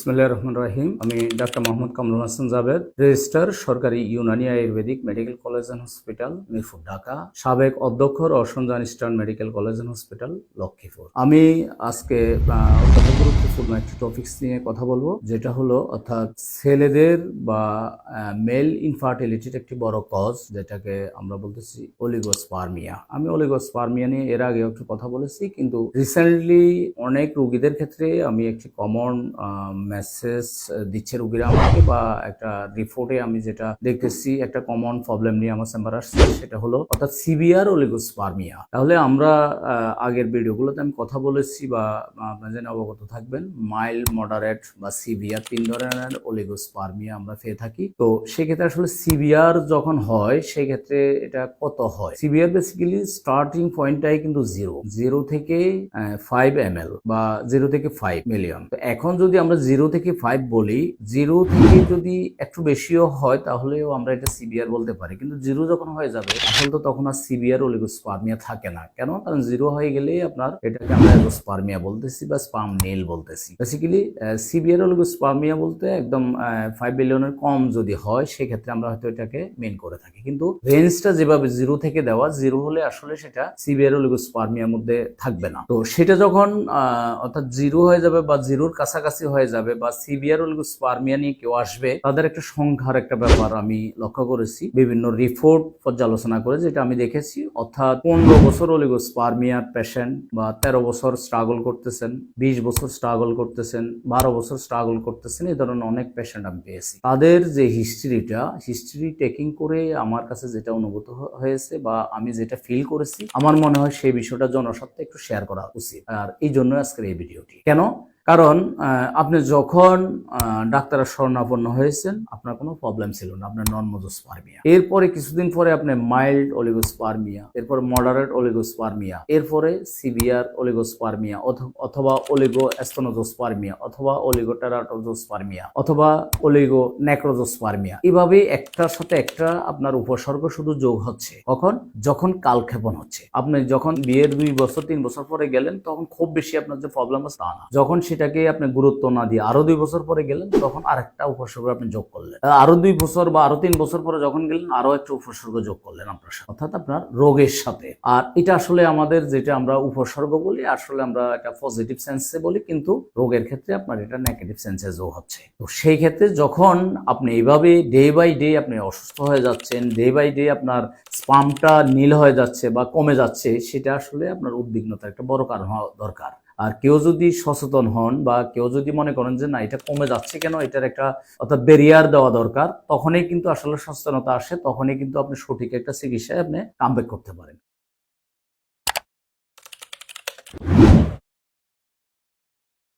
বিসমিল্লাহ রহমান রাহিম। আমি ডাক্তার মোহাম্মদ কামরুল হাসান জাবেদ, রেজিস্টার সরকারি Unani Ayurvedic medical college and hospital, Mirpur, Dhaka. সাবেক অধ্যক্ষ রসঞ্জান eastern medical college and hospital, Lakshmipur. আমি আজকে অত্যন্ত গুরুত্বপূর্ণ একটি টপিকস নিয়ে কথা বলব, যেটা হলো অর্থাৎ ছেলেদের বা মেল ইনফার্টিলিটির একটি বড় কজ যেটাকে আমরা বলতেছি অলিগোস্পার্মিয়া আমি অলিগোস্পার্মিয়া নিয়ে এর আগে একটু কথা বলেছি, কিন্তু রিসেন্টলি অনেক রুগীদের ক্ষেত্রে আমি একটি কমন মেসেজ দিচ্ছে রুগীরা আমাকে বা একটা রিপোর্টে আমি যেটা দেখতেছি, একটা কমন প্রবলেম নিয়ে আমার চেম্বার আসছে, সেটা হলো অর্থাৎ সিভিয়ার অলিগোস্পার্মিয়া তাহলে আমরা আগের ভিডিওগুলোতে আমি কথা বলেছি বা আপনারা জেনে অবগত থাকবেন মাইল্ড মডারেট বা সিভিয়ার তিন ধরনের অলিগোস্পার্মিয়া আমরা পেয়ে থাকি। তো সেক্ষেত্রে আসলে সিভিয়ার যখন হয়, সেক্ষেত্রে এটা কত হয়? সিভিয়ার বেসিক্যালি স্টার্টিং পয়েন্টটাই কিন্তু জিরো জিরো থেকে ফাইভ এম বা জিরো থেকে ফাইভ মিলিয়ন তো এখন যদি আমরা জিরো থেকে ফাইভ বলি জিরো থেকে যদি একটু বেশিও হয়, তাহলেও আমরা এটা সিভিয়ার বলতে পারি। কিন্তু জিরো যখন হয়ে যাবে আসলে তো তখন আর সিভিয়ার অলিগোস্পার্মিয়া থাকে না। কেন? কারণ জিরো হয়ে গেলে আপনার এটাকে আমরা স্পার্মিয়া বলতেছি বা স্পাম নেল বলতেছি। বেসিক্যালি সিভিয়ার অলিগোস্পার্মিয়া বলতে একদম ফাইভ বিলিয়নের কম যদি হয়, সেক্ষেত্রে আমরা হয়তো এটাকে মেন করে থাকি। কিন্তু রেঞ্জটা যেভাবে জিরো থেকে দেওয়া জিরো হলে আসলে সেটা সিভিয়ার অলিগোস্পার্মিয়ার মধ্যে থাকবে না। তো সেটা যখন অর্থাৎ জিরো হয়ে যাবে বা জিরোর কাছাকাছি হয়ে যাবে বা সিভিয়ার অলিগোস্পার্মিয়া নিয়ে কেউ আসবে, তাদের একটা সংখ্যার একটা ব্যাপার আমি লক্ষ্য করেছি। বিভিন্ন রিপোর্ট পর্যালোচনা করে যেটা আমি দেখেছি, অর্থাৎ পনেরো বছর অলিগোস্পার্মিয়ার পেশেন্ট বা তেরো বছর স্ট্রাগল করতেছেন, বিশ বছর স্ট্রাগল করতেছেন, বারো বছর স্ট্রাগল করতেছেন, এই ধরনের অনেক পেশেন্ট আমি পেয়েছি। তাদের যে হিস্ট্রিটা হিস্ট্রি টেকিং করে আমার কাছে যেটা অনুভূত হয়েছে বা আমি যেটা ফিল করেছি, আমার মনে হয় সেই বিষয়টা জনস্বার্থে একটু শেয়ার করা উচিত। আর এই জন্য আজকের এই ভিডিওটি কেন? কারণ আপনি যখন ডাক্তারের শরণাপন্ন হয়েছেন, আপনার কোনো প্রবলেম ছিল না, আপনার নন মোজোস্পার্মিয়া এরপরে কিছুদিন পরে আপনি মাইল্ড অলিগোস্পার্মিয়া এরপর মডারেট অলিগোস্পার্মিয়া এরপরে সিভিয়ার অলিগোস্পার্মিয়া অথ- অথবা অলিগো অ্যাস্তনোজোস্পার্মিয়া অথবা অলিগোটেরাটোজোস্পার্মিয়া অথবা অলিগো নেক্রোজোস্পার্মিয়া এভাবে একটার সাথে একটা আপনার উপসর্গ শুধু যোগ হচ্ছে। কখন? যখন কালক্ষেপণ হচ্ছে। আপনি যখন বিয়ের দুই বছর, তিন বছর পরে গেলেন, তখন খুব বেশি আপনার যে প্রবলেম আছে তা না। যখন সেটাকে আপনি গুরুত্ব না দিয়ে আরও দুই বছর পরে গেলেন তখন আরেকটা উপসর্গ আপনি যোগ করলেন। আহ, আরও দুই বছর বা আরও তিন বছর পরে যখন গেলেন আরও একটা উপসর্গ যোগ করলেন আপনার সাথে। অর্থাৎ আপনার রোগের সাথে। আর এটা আসলে আমাদের যেটা আমরা উপসর্গ বলি আসলে আমরা এটা পজিটিভ সেন্সে বলি কিন্তু রোগের ক্ষেত্রে আপনার এটা নেগেটিভ সেন্সে যোগ হচ্ছে। তো সেই ক্ষেত্রে যখন আপনি এইভাবে ডে বাই ডে আপনি অসুস্থ হয়ে যাচ্ছেন ডে বাই ডে আপনার স্পামটা নীল হয়ে যাচ্ছে বা কমে যাচ্ছে সেটা আসলে আপনার উদ্বিগ্নতার একটা বড় কারণ হওয়া দরকার। আর কেউ যদি সচেতন হন বা কেউ যদি মনে করেন যে না, এটা কমে যাচ্ছে কেন, এটার একটা অর্থাৎ ব্যারিয়ার দেওয়া দরকার, তখনই কিন্তু আসলে সচেতনতা আসে, তখনই কিন্তু আপনি সঠিক একটা চিকিৎসায় আপনি কামব্যাক করতে পারেন।